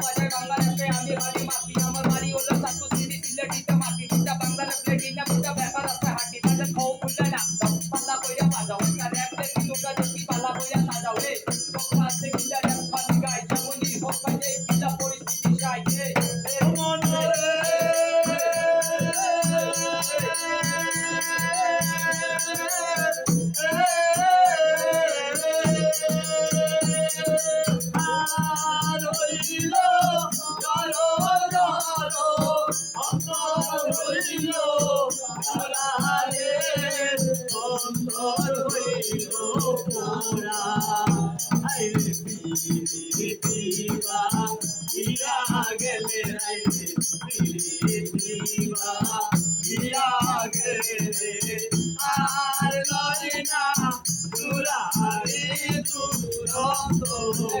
বাজায় বাংলা র্যাপে আমি বাড়ি মাটি আমার তুরন্ত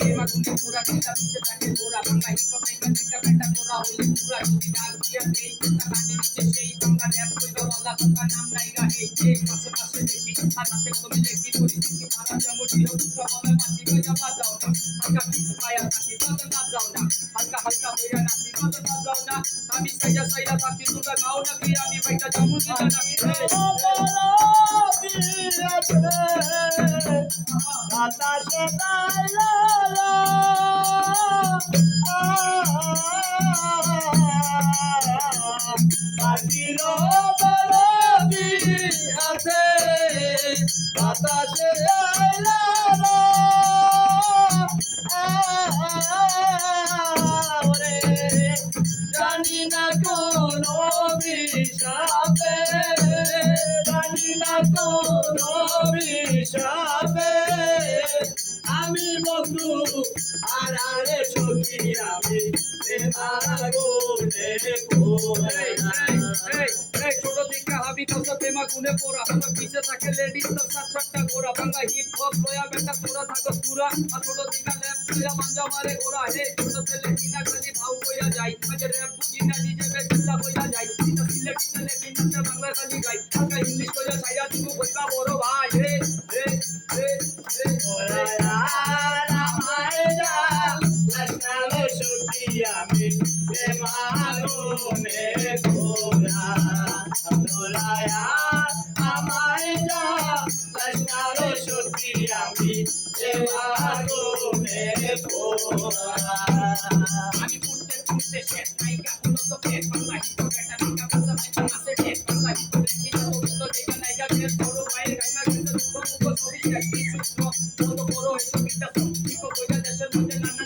দেবা তুমি পুরা টিকা দিতে থাকে গোরা বাংলা হিপ হপ মেকা দেখা বেটা তোরা হইলে পুরা যদি ডাক দিয়া দেই তা কানে নিচে সেই বাংলা র‍্যাপ কইবা ওলা কথা নাম নাই গাহে যে পাশে পাশে দেখি আর হাতে কলমে দেখি পরিস্থিতি খারাপ যেমন দিও দুঃখ মাটি গজা বাজাও না হালকা পিস পায়া থাকি বাজা না আমি সাইয়া সাইয়া থাকি তোমরা গাও না কি আমি বাইটা জামু দিতে নাকি বাতাসে তাইলা পাখির বরদি আছে বাতাসে আইলা ওরে জানি না কোন বিষাপে জানি না কোন বিষাপে আমি বন্ধু আর আরে সখী আমি মাগুনে এই, কোরা এই, এই, ছোট থেকে হাবি কত প্রেমা গুনে পড়া আমার পিছে থাকে লেডিস তো সাত সাতটা গোরা বাংলা হিপ হপ লয়া বেটা তোরা থাকো পুরা আর ছোট থেকে ল্যাপ লয়া মাঞ্জা মারে গোরা হে ছোট ছেলে কিনা খালি ভাউ কইয়া যাই আজ র‍্যাপ বুঝি না নিজে বেচিলা কইয়া যাই কিন্তু সিলেক্ট ছেলে কিনা বাংলা খালি গাই টাকা ইংলিশ কইয়া সাইয়া তুমি কইবা বড় ভাই হে হে হে হে আমি পড়তে পড়তে শেষ নাইকা কোনো তো পেট পাল্লা হপ একটা নাইকা ভাষা নাইকা মাসে টেট পাল্লা হপ দেখি তো বেশ বড় ভাইয়ের গাইমা কিন্তু দুঃখ মুখ সবই দেখি সুস্থ বড় বড় এসব বিদ্যা সব হপ কইরা দেশের মধ্যে নানান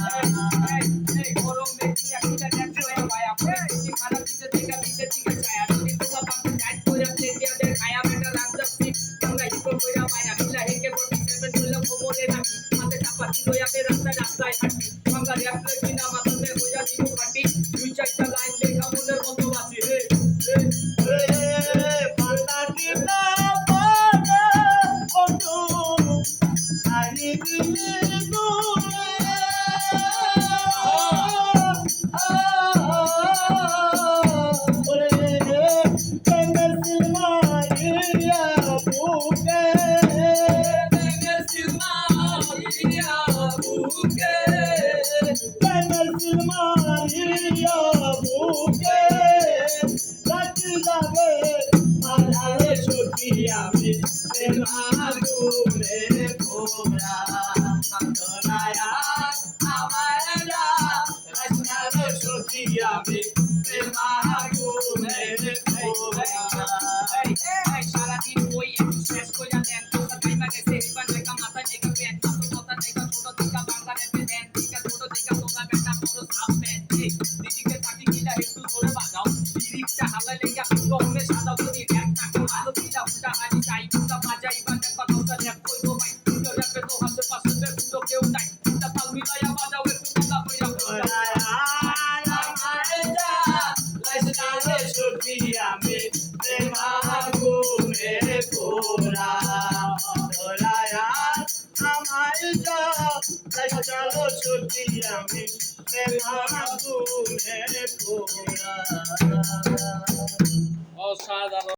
ফাটে দুই চারটা লাইন লেখা মনের মতো বাঁচি। রে Come on. Donat. আমি অসাধারণ